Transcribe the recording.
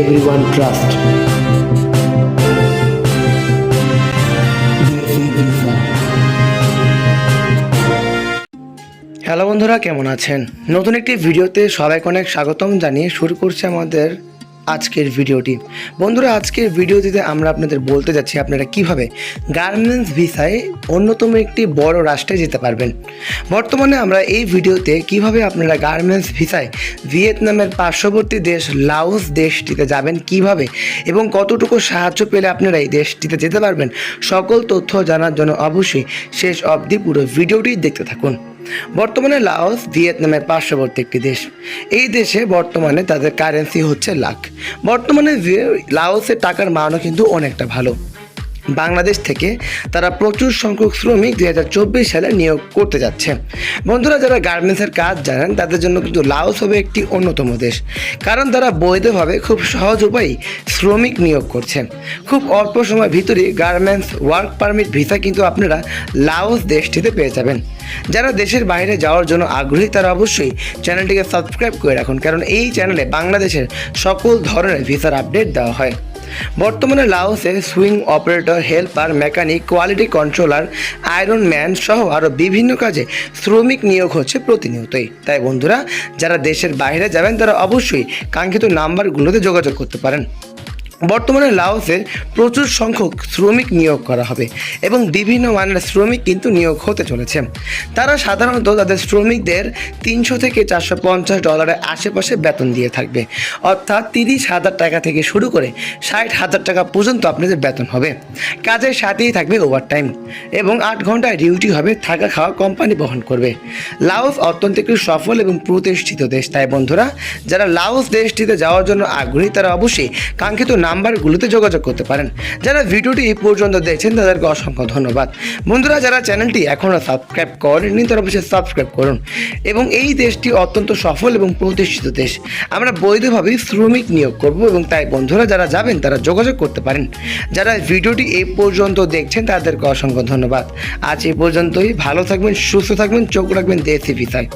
everyone trust. Hello বন্ধুরা, কেমন আছেন নতুন একটি ভিডিওতে সবাইকে অনেক স্বাগতম জানিয়ে শুরু করছে আমাদের আজকের ভিডিওটি। বন্ধুরা, আজকের ভিডিওটিতে আমরা আপনাদের বলতে যাচ্ছি আপনারা কীভাবে গার্মেন্টস ভিসায় অন্যতম একটি বড় রাষ্ট্রে যেতে পারবেন। বর্তমানে আমরা এই ভিডিওতে কীভাবে আপনারা গার্মেন্টস ভিসায় ভিয়েতনামের পার্শ্ববর্তী দেশ লাওস দেশটিতে যাবেন, কীভাবে এবং কতটুকু সাহায্য পেলে আপনারা এই দেশটিতে যেতে পারবেন, সকল তথ্য জানার জন্য অবশ্যই শেষ অবধি পুরো ভিডিওটি দেখতে থাকুন। বর্তমানে লাওস, ভিয়েতনামের পার্শ্ববর্তী একটি দেশ। এই দেশে বর্তমানে তাদের কারেন্সি হচ্ছে লাখ। বর্তমানে লাওসের টাকার মানও কিন্তু অনেকটা ভালো। বাংলাদেশ থেকে তারা প্রচুর সংখ্যক শ্রমিক দুই হাজার চব্বিশ সালে নিয়োগ করতে যাচ্ছে। বন্ধুরা, যারা গার্মেন্টসের কাজ জানেন, তাদের জন্য কিন্তু লাওস হবে একটি অন্যতম দেশ। কারণ তারা বৈধভাবে খুব সহজ উপায়ে শ্রমিক নিয়োগ করছে। খুব অল্প সময়ের ভিতরেই গার্মেন্টস ওয়ার্ক পারমিট ভিসা কিন্তু আপনারা লাওস দেশটিতে পেয়ে যাবেন। যারা দেশের বাইরে যাওয়ার জন্য আগ্রহী, তারা অবশ্যই চ্যানেলটিকে সাবস্ক্রাইব করে রাখুন। কারণ এই চ্যানেলে বাংলাদেশের সকল ধরনের ভিসার আপডেট দেওয়া হয়। বর্তমানে লাওসে sewing operator, helper, mechanic, quality controller, iron man সহ আরও বিভিন্ন কাজে শ্রমিক নিয়োগ হচ্ছে প্রতিনিয়তই। তাই বন্ধুরা, যারা দেশের বাইরে যাবেন তারা অবশ্যই কাঙ্ক্ষিত নাম্বারগুলোতে যোগাযোগ করতে পারেন। বর্তমানে লাওসে প্রচুর সংখ্যক শ্রমিক নিয়োগ করা হবে এবং বিভিন্ন মানের শ্রমিক কিন্তু নিয়োগ হতে চলেছে। তারা সাধারণত তাদের শ্রমিকদের তিনশো থেকে চারশো পঞ্চাশ ডলারের আশেপাশে বেতন দিয়ে থাকবে। অর্থাৎ তিরিশ হাজার টাকা থেকে শুরু করে ষাট হাজার টাকা পর্যন্ত আপনাদের বেতন হবে। কাজের সাথেই থাকবে ওভারটাইম এবং আট ঘন্টায় ডিউটি হবে, থাকা খাওয়া কোম্পানি বহন করবে। লাওস অত্যন্ত একটি সফল এবং প্রতিষ্ঠিত দেশ। তাই বন্ধুরা, যারা লাওস দেশটিতে যাওয়ার জন্য আগ্রহী, তারা অবশ্যই কাঙ্ক্ষিত নাম্বারগুলোতে যোগাযোগ করতে পারেন। যারা ভিডিওটি এই পর্যন্ত দেখছেন, তাদেরকে অসংখ্য ধন্যবাদ। বন্ধুরা, যারা চ্যানেলটি এখনও সাবস্ক্রাইব করেননি, তারা অবশ্যই সাবস্ক্রাইব করুন। এবং এই দেশটি অত্যন্ত সফল এবং প্রতিষ্ঠিত দেশ। আমরা বৈধভাবে শ্রমিক নিয়োগ করব এবং তাই বন্ধুরা, যারা যাবেন, তারা যোগাযোগ করতে পারেন। যারা ভিডিওটি এই পর্যন্ত দেখছেন, তাদেরকে অসংখ্য ধন্যবাদ। আজ এই পর্যন্তই। ভালো থাকবেন, সুস্থ থাকবেন, চোখ রাখবেন দেশি ভিসায়